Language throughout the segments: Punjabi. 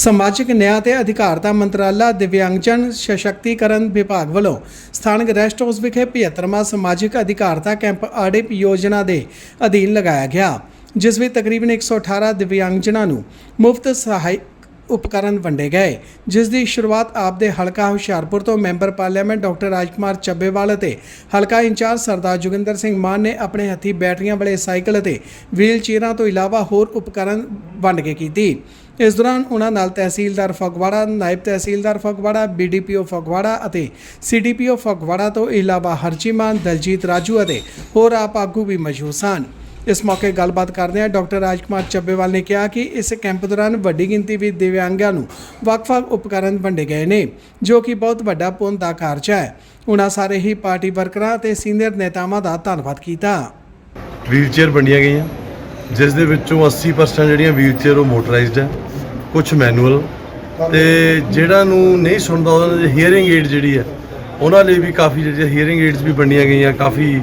ਸਮਾਜਿਕ ਨਿਆਂ ਤੇ ਅਧਿਕਾਰਤਾ ਮੰਤਰਾਲਾ ਦਿਵਿਆਂਗਜਨ ਸਸ਼ਕਤੀਕਰਨ ਵਿਭਾਗ ਵੱਲੋਂ ਸਥਾਨਕ ਰੈਸਟ ਹਾਊਸ ਵਿਖੇ 75ਵਾਂ ਸਮਾਜਿਕ ਅਧਿਕਾਰਤਾ ਕੈਂਪ ਆਡਿਪ ਯੋਜਨਾ ਦੇ ਅਧੀਨ ਲਗਾਇਆ ਗਿਆ, ਜਿਸ ਵਿੱਚ ਤਕਰੀਬਨ 118 ਦਿਵਿਆਂਗਜਨਾਂ ਨੂੰ ਮੁਫਤ ਸਹਾਇਕ ਉਪਕਰਨ ਵੰਡੇ ਗਏ, ਜਿਸ ਦੀ ਸ਼ੁਰੂਆਤ ਆਪ ਦੇ ਹਲਕਾ ਹੁਸ਼ਿਆਰਪੁਰ ਤੋਂ member parliament doctor Rajkumar Chabbewal ਅਤੇ ਹਲਕਾ ਇੰਚਾਰਜ ਸਰਦਾਰ ਜੋਗਿੰਦਰ ਸਿੰਘ ਮਾਨ ਨੇ ਆਪਣੇ ਹੱਥੀ ਬੈਟਰੀਆਂ ਵਾਲੇ ਸਾਈਕਲ ਅਤੇ ਵੀਲ ਚੇਅਰਾਂ ਤੋਂ ਇਲਾਵਾ ਹੋਰ ਉਪਕਰਨ ਵੰਡ ਕੇ ਕੀਤੀ। ਇਸ ਦੌਰਾਨ ਉਹਨਾਂ ਨਾਲ ਤਹਿਸੀਲਦਾਰ ਫਗਵਾੜਾ, ਨਾਇਬ ਤਹਿਸੀਲਦਾਰ ਫਗਵਾੜਾ, ਬੀਡੀਪੀਓ ਫਗਵਾੜਾ ਅਤੇ ਸੀਡੀਪੀਓ ਫਗਵਾੜਾ ਤੋਂ ਇਲਾਵਾ ਹਰਜੀਮਾਨ, ਦਲਜੀਤ ਰਾਜੂ ਅਤੇ ਹੋਰ ਆਪ ਆਗੂ ਵੀ ਮੌਜੂਦ ਸਨ। ਇਸ ਮੌਕੇ ਗੱਲਬਾਤ ਕਰਦਿਆਂ ਡਾਕਟਰ ਰਾਜਕੁਮਾਰ ਚੱਬੇਵਾਲ ਨੇ ਕਿਹਾ ਕਿ ਇਸ ਕੈਂਪ ਦੌਰਾਨ ਵੱਡੀ ਗਿਣਤੀ ਵਿੱਚ ਦਿਵਿਆਂਗਾਂ ਨੂੰ ਵੱਖ-ਵੱਖ ਉਪਕਰਨ ਵੰਡੇ ਗਏ ਨੇ, ਜੋ ਕਿ ਬਹੁਤ ਵੱਡਾ ਪੁੰਨ ਦਾ ਕਾਰਜ ਹੈ। ਉਹਨਾਂ ਸਾਰੇ ਹੀ ਪਾਰਟੀ ਵਰਕਰਾਂ ਅਤੇ ਸੀਨੀਅਰ ਨੇਤਾਵਾਂ ਦਾ ਧੰਨਵਾਦ ਕੀਤਾ। ਵੀਲਚੇਅਰ ਵੰਡੀਆਂ ਗਈਆਂ, ਜਿਸ ਦੇ ਵਿੱਚੋਂ 80% ਜਿਹੜੀਆਂ ਵੀਲਚੇਅਰ ਉਹ ਮੋਟਰਾਈਜ਼ਡ ਹੈ ਕੁਝ ਮੈਨੂਅਲ ਤੇ ਜਿਹੜਾ ਨੂੰ ਨਹੀਂ ਸੁਣਦਾ ਉਹਨਾਂ ਦੇ ਹੀਅਰਿੰਗ ਏਡ ਜਿਹੜੀ ਹੈ, ਉਹਨਾਂ ਲਈ ਵੀ ਕਾਫੀ ਜਿਹੜੀਆਂ ਹੀਅਰਿੰਗ ਏਡਸ ਵੀ ਵੰਡੀਆਂ ਗਈਆਂ, ਕਾਫੀ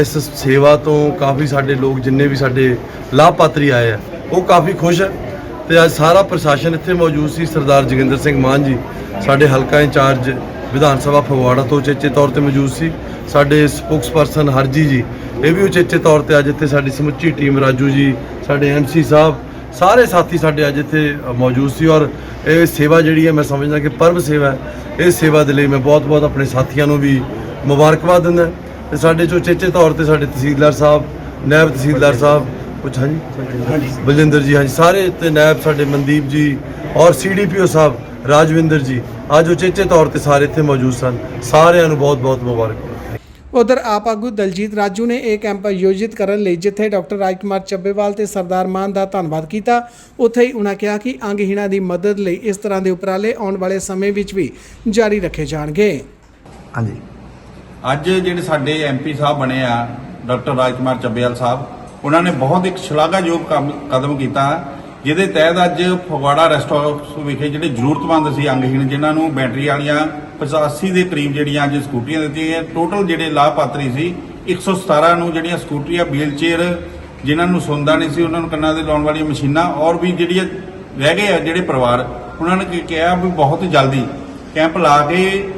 ਇਸ ਸੇਵਾ ਤੋਂ ਕਾਫੀ ਸਾਡੇ ਲੋਕ ਜਿੰਨੇ ਵੀ ਸਾਡੇ ਲਾਭਪਾਤਰੀ ਆਏ ਆ, ਉਹ ਕਾਫੀ ਖੁਸ਼ ਹੈ ਤੇ ਅੱਜ ਸਾਰਾ ਪ੍ਰਸ਼ਾਸਨ ਇੱਥੇ ਮੌਜੂਦ ਸੀ, ਸਰਦਾਰ ਜੋਗਿੰਦਰ ਸਿੰਘ ਮਾਨ ਜੀ। ਸਾਡੇ ਹਲਕਾ ਇੰਚਾਰਜ ਵਿਧਾਨ ਸਭਾ ਫਗਵਾੜਾ ਤੋਂ ਉਚੇਚੇ ਤੌਰ ਤੇ ਮੌਜੂਦ ਸੀ। ਸਾਡੇ ਸਪੋਕਸਪਰਸਨ ਹਰਜੀ ਜੀ, ਇਹ ਵੀ ਉਚੇਚੇ ਤੌਰ ਤੇ ਅੱਜ ਇੱਥੇ ਸਾਡੀ ਸਮੁੱਚੀ ਟੀਮ, ਰਾਜੂ ਜੀ, ਸਾਡੇ ਐਮਸੀ ਸਾਹਿਬ, ਸਾਰੇ ਸਾਥੀ ਸਾਡੇ ਅੱਜ ਇੱਥੇ ਮੌਜੂਦ ਸੀ। ਔਰ ਇਹ ਸੇਵਾ ਜਿਹੜੀ ਹੈ, ਮੈਂ ਸਮਝਦਾ ਕਿ ਪਰਮ ਸੇਵਾ ਹੈ। ਇਹ ਸੇਵਾ ਦੇ ਲਈ ਮੈਂ ਬਹੁਤ-ਬਹੁਤ ਆਪਣੇ ਸਾਥੀਆਂ ਨੂੰ ਵੀ ਮੁਬਾਰਕਬਾਦ ਦਿੰਦਾ। ਤੇ ਸਾਡੇ ਜੋ ਉਚੇਚੇ ਤੌਰ ਤੇ ਸਾਡੇ ਤਹਿਸੀਲਦਾਰ ਸਾਹਿਬ ਨਾਇਬ ਤਹਿਸੀਲਦਾਰ ਸਾਹਿਬ ਕੁਝ ਹਾਂਜੀ? ਬਲਜਿੰਦਰ ਜੀ ਹਾਂਜੀ ਸਾਰੇ ਤੇ ਨਾਇਬ ਸਾਡੇ ਮਨਦੀਪ ਜੀ ਔਰ ਸੀਡੀਪੀਓ ਸਾਹਿਬ ਰਾਜਵਿੰਦਰ ਜੀ ਅੱਜ ਉਚੇਚੇ ਤੌਰ ਤੇ ਸਾਰੇ ਇੱਥੇ ਮੌਜੂਦ ਸਨ। ਸਾਰਿਆਂ ਨੂੰ ਬਹੁਤ-ਬਹੁਤ ਮੁਬਾਰਕ। ਉਧਰ ਆਪ ਆਗੂ ਦਲਜੀਤ ਰਾਜੂ ਨੇ ਇਹ ਕੈਂਪ ਆਯੋਜਿਤ ਕਰਨ ਲਈ ਜਿੱਥੇ ਡਾਕਟਰ ਰਾਜਕੁਮਾਰ ਚੱਬੇਵਾਲ ਤੇ ਸਰਦਾਰ ਮਾਨ ਦਾ ਧੰਨਵਾਦ ਕੀਤਾ ਉੱਥੇ ਹੀ ਉਹਨਾਂ ਕਿਹਾ ਕਿ ਅੰਗਹੀਣਾਂ ਦੀ ਮਦਦ ਲਈ ਇਸ ਤਰ੍ਹਾਂ ਦੇ ਉਪਰਾਲੇ ਆਉਣ ਵਾਲੇ ਸਮੇਂ ਵਿੱਚ ਵੀ ਜਾਰੀ ਰੱਖੇ ਜਾਣਗੇ। ਹਾਂਜੀ। ਅੱਜ ਜਿਹੜੇ ਸਾਡੇ ਐਮਪੀ ਸਾਹਿਬ ਬਣੇ ਆ, ਡਾਕਟਰ ਰਾਜਕੁਮਾਰ ਚੱਬੇਵਾਲ ਸਾਹਿਬ, ਉਹਨਾਂ ਨੇ ਬਹੁਤ ਇੱਕ ਸ਼ਲਾਘਾਯੋਗ ਕੰਮ, ਕਦਮ ਕੀਤਾ, ਜਿਹਦੇ ਤਹਿਤ ਅੱਜ ਫਗਵਾੜਾ ਰੈਸਟ ਹਾਊਸ ਵਿਖੇ ਜਿਹੜੇ ਜ਼ਰੂਰਤਮੰਦ ਸੀ, ਅੰਗਹੀਣ, ਜਿਨ੍ਹਾਂ ਨੂੰ ਬੈਟਰੀ ਵਾਲੀਆਂ 85 ਦੇ ਕਰੀਬ ਜਿਹੜੀਆਂ ਅੱਜ ਸਕੂਟਰੀਆਂ ਦਿੱਤੀਆਂ ਗਈਆਂ ਟੋਟਲ ਜਿਹੜੇ ਲਾਭਪਾਤਰੀ ਸੀ 117 ਨੂੰ ਜਿਹੜੀਆਂ ਸਕੂਟਰੀਆਂ ਵੀਲਚੇਅਰ ਜਿਨ੍ਹਾਂ ਨੂੰ ਸੁਣਦਾ ਨਹੀਂ ਸੀ, ਉਹਨਾਂ ਨੂੰ ਕੰਨਾਂ ਦੇ ਲਾਉਣ ਵਾਲੀਆਂ ਮਸ਼ੀਨਾਂ, ਔਰ ਵੀ ਜਿਹੜੀਆਂ ਰਹਿ ਗਏ ਆ, ਜਿਹੜੇ ਪਰਿਵਾਰ, ਉਹਨਾਂ ਨੇ ਕੀ ਕਿਹਾ ਵੀ ਬਹੁਤ ਜਲਦੀ ਕੈਂਪ ਲਾ ਕੇ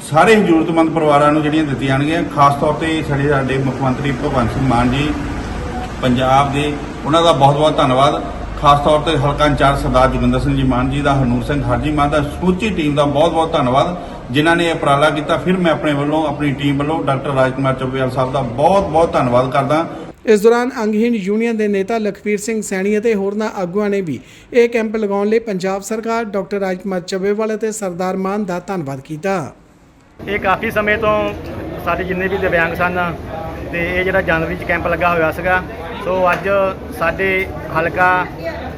ਸਾਰੇ ਹੀ ਜ਼ਰੂਰਤਮੰਦ ਪਰਿਵਾਰਾਂ ਨੂੰ ਜਿਹੜੀਆਂ ਦਿੱਤੀਆਂ ਜਾਣਗੀਆਂ, ਖਾਸ ਤੌਰ ਤੇ ਸਾਡੇ ਸਾਡੇ ਮੁੱਖ ਮੰਤਰੀ ਭਗਵੰਤ ਸਿੰਘ ਮਾਨ ਜੀ, ਪੰਜਾਬ ਦੇ, ਉਹਨਾਂ ਦਾ ਬਹੁਤ-ਬਹੁਤ ਧੰਨਵਾਦ। ਖਾਸ ਤੌਰ ਤੇ ਹਲਕਾ ਇੰਚਾਰਜ ਸਰਦਾਰ ਜੋਗਿੰਦਰ ਸਿੰਘ ਜੀ ਮਾਨ ਜੀ ਦਾ, ਹਰਨੂਰ ਸਿੰਘ ਹਾਜੀ ਮਾਨ ਦਾ, ਸਮੁੱਚੀ ਟੀਮ ਦਾ ਬਹੁਤ-ਬਹੁਤ ਧੰਨਵਾਦ, ਜਿਨ੍ਹਾਂ ਨੇ ਇਹ ਉਪਰਾਲਾ ਕੀਤਾ। ਫਿਰ ਮੈਂ ਆਪਣੇ ਵੱਲੋਂ, ਆਪਣੀ ਟੀਮ ਵੱਲੋਂ ਡਾਕਟਰ ਰਾਜਕੁਮਾਰ ਚੱਬੇਵਾਲ ਸਾਹਿਬ ਦਾ ਬਹੁਤ-ਬਹੁਤ ਧੰਨਵਾਦ ਕਰਦਾ ਇਸ ਦੌਰਾਨ ਅੰਗਹੀਣ ਯੂਨੀਅਨ ਦੇ ਨੇਤਾ ਲਖਵੀਰ ਸਿੰਘ ਸੈਣੀ ਅਤੇ ਹੋਰਨਾਂ ਆਗੂਆਂ ਨੇ ਵੀ ਇਹ ਕੈਂਪ ਲਗਾਉਣ ਲਈ ਪੰਜਾਬ ਸਰਕਾਰ, ਡਾਕਟਰ ਰਾਜਕੁਮਾਰ ਚੱਬੇਵਾਲ ਅਤੇ ਸਰਦਾਰ ਮਾਨ ਦਾ ਧੰਨਵਾਦ ਕੀਤਾ। ਇਹ ਕਾਫੀ ਸਮੇਂ ਤੋਂ ਸਾਡੇ ਜਿੰਨੇ ਵੀ ਦਿਵਿਆਂਗ ਸਨ ਤੇ ਇਹ ਜਿਹੜਾ ਜਨਵਰੀ ਚ ਕੈਂਪ ਲੱਗਾ ਹੋਇਆ ਸੀਗਾ, ਸੋ ਅੱਜ ਸਾਡੇ ਹਲਕਾ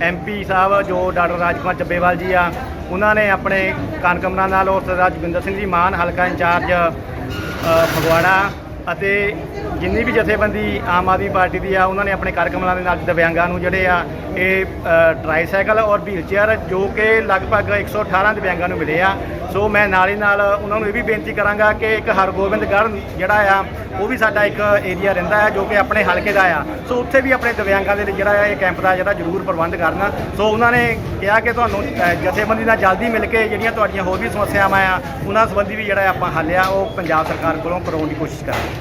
ਐਮਪੀ ਸਾਹਿਬ ਜੋ ਡਾਕਟਰ ਰਾਜਕੁਮਾਰ ਚੱਬੇਵਾਲ ਜੀ ਆ, ਉਹਨਾਂ ਨੇ ਆਪਣੇ ਕਾਨਕਮਰਾਂ ਨਾਲ ਔਰ ਸਰਦਾਰ ਜੋਗਿੰਦਰ ਸਿੰਘ ਜੀ ਮਾਨ, ਹਲਕਾ ਇੰਚਾਰਜ ਫਗਵਾੜਾ ਅਤੇ ਜਿੰਨੀ ਵੀ ਜਥੇਬੰਦੀ ਆਮ ਆਦਮੀ ਪਾਰਟੀ ਦੀ ਆ ਉਹਨਾਂ ਨੇ ਆਪਣੇ ਕਾਰਕਮਲਾਂ ਦੇ ਨਾਲ ਦਿਵਿਆਂਗਾਂ ਨੂੰ ਜਿਹੜੇ ਆ ਇਹ ਅ, ਟਰਾਈਸਾਈਕਲ ਔਰ ਵੀਲਚੇਅਰ ਜੋ ਕਿ ਲਗਭਗ 118 ਦਿਵਿਆਂਗਾਂ ਨੂੰ ਮਿਲੇ ਆ। ਸੋ ਮੈਂ ਨਾਲ ਹੀ ਨਾਲ ਉਹਨਾਂ ਨੂੰ ਇਹ ਵੀ ਬੇਨਤੀ ਕਰਾਂਗਾ ਕਿ ਇੱਕ ਹਰਗੋਬਿੰਦਗੜ੍ਹ ਜਿਹੜਾ ਆ ਉਹ ਵੀ ਸਾਡਾ ਇੱਕ ਏਰੀਆ ਰਹਿੰਦਾ ਹੈ ਜੋ ਕਿ ਆਪਣੇ ਹਲਕੇ ਦਾ ਆ। ਸੋ ਉੱਥੇ ਵੀ ਆਪਣੇ ਦਿਵਿਆਂਗਾਂ ਦੇ ਲਈ ਜਿਹੜਾ ਆ ਇਹ ਕੈਂਪ ਦਾ ਜਿਹੜਾ ਜ਼ਰੂਰ ਪ੍ਰਬੰਧ ਕਰਨਾ। ਸੋ ਉਹਨਾਂ ਨੇ ਕਿਹਾ ਕਿ ਤੁਹਾਨੂੰ ਜਥੇਬੰਦੀ ਨਾਲ ਜਲਦੀ ਮਿਲ ਕੇ ਜਿਹੜੀਆਂ ਤੁਹਾਡੀਆਂ ਹੋਰ ਵੀ ਸਮੱਸਿਆਵਾਂ ਆ ਉਹਨਾਂ ਸੰਬੰਧੀ ਵੀ ਜਿਹੜਾ ਆਪਾਂ ਹੱਲ ਆ ਉਹ ਪੰਜਾਬ ਸਰਕਾਰ ਕੋਲੋਂ ਕਰਾਉਣ ਦੀ ਕੋਸ਼ਿਸ਼ ਕਰਾਂਗੇ।